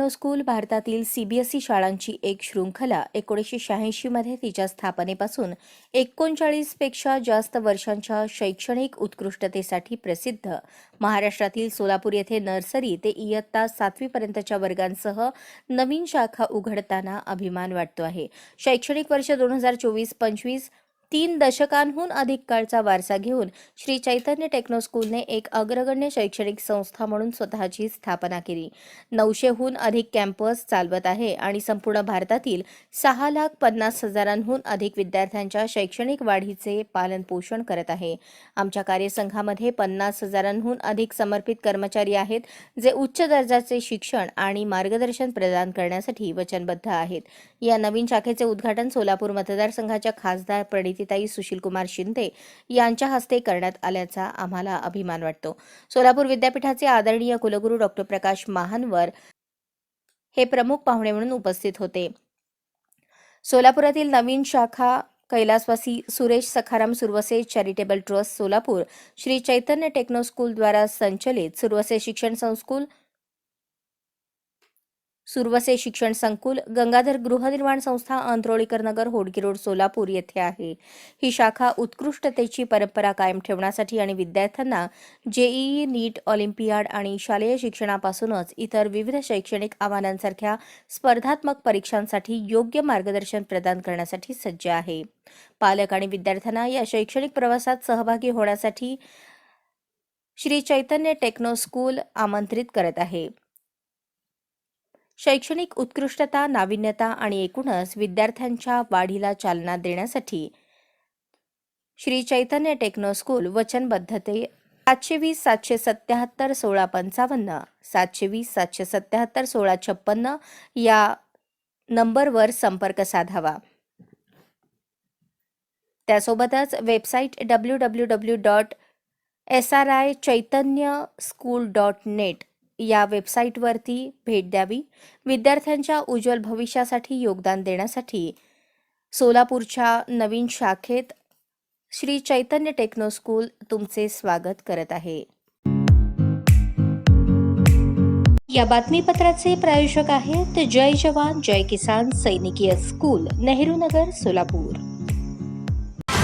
Techno school भारतातील CBSE शाळांची एक शृंखला एकोणीसशे शहाऐंशीमध्ये तिच्या स्थापनेपासून एकोणचाळीसपेक्षा जास्त वर्षांच्या शैक्षणिक उत्कृष्टतेसाठी प्रसिद्ध. महाराष्ट्रातील सोलापूर येथे नर्सरी ते इयत्ता सातवीपर्यंतच्या वर्गांसह नवीन शाखा उघडताना अभिमान वाटतो आहे. शैक्षणिक वर्ष दोन हजार चोवीस पंचवीस तीन दशकांहून अधिक काळचा वारसा घेऊन श्री चैतन्य टेक्नो स्कूलने एक अग्रगण्य शैक्षणिक संस्था म्हणून स्वतःची स्थापना केली. नऊशेहून अधिक कॅम्पस चालवत आहे आणि संपूर्ण भारतातील सहा लाख पन्नास हजारांहून अधिक विद्यार्थ्यांच्या शैक्षणिक वाढीचे पालन पोषण करत आहे. आमच्या कार्यसंघामध्ये पन्नास हजारांहून अधिक समर्पित कर्मचारी आहेत जे उच्च दर्जाचे शिक्षण आणि मार्गदर्शन प्रदान करण्यासाठी वचनबद्ध आहेत. या नवीन शाखेचे उद्घाटन सोलापूर मतदारसंघाच्या खासदार प्रणितीताई सुशीलकुमार शिंदे यांच्या हस्ते करण्यात आल्याचा आम्हाला अभिमान वाटतो. सोलापूर विद्यापीठाचे आदरणीय कुलगुरू डॉक्टर प्रकाश महानवर हे प्रमुख पाहुणे म्हणून उपस्थित होते. सोलापुरातील नवीन शाखा कैलासवासी Suresh Sakharam Suravase charitable trust Solapur Shri Chaitanya techno school द्वारा संचलित सुरवसे शिक्षण संस्कूल सुरवसे शिक्षण संकुल गंगाधर गृहनिर्माण संस्था अंत्रोळीकर नगर होडगी रोड सोलापूर येथे आहे. ही शाखा उत्कृष्टतेची परंपरा कायम ठेवण्यासाठी आणि विद्यार्थ्यांना जेईई नीट ऑलिम्पियाड आणि शालेय शिक्षणापासूनच इतर विविध शैक्षणिक आव्हानांसारख्या स्पर्धात्मक परीक्षांसाठी योग्य मार्गदर्शन प्रदान करण्यासाठी सज्ज आहे. पालक आणि विद्यार्थ्यांना या शैक्षणिक प्रवासात सहभागी होण्यासाठी श्री चैतन्य टेक्नो स्कूल आमंत्रित करत आहे. शैक्षणिक उत्कृष्टता नाविन्यता आणि एकूणच विद्यार्थ्यांच्या वाढीला चालना देण्यासाठी श्री चैतन्य टेक्नो स्कूल वचनबद्धते. सातशे वीस सातशे सत्याहत्तर सोळा पंचावन्न. सातशे वीस सातशे सत्याहत्तर सोळा छप्पन्न या नंबरवर संपर्क साधावा. त्यासोबतच website W W W dot S R I Chaitanya school dot net या वेबसाईटवरती भेट द्यावी. विद्यार्थ्यांच्या उज्ज्वल भविष्यासाठी योगदान देण्यासाठी सोलापूरच्या नवीन शाखेत श्री चैतन्य टेक्नो स्कूल तुमचे स्वागत करत आहे. या बातमीपत्राचे प्रायोजक आहेत जय जवान जय किसान सैनिकीय स्कूल नेहरू नगर सोलापूर.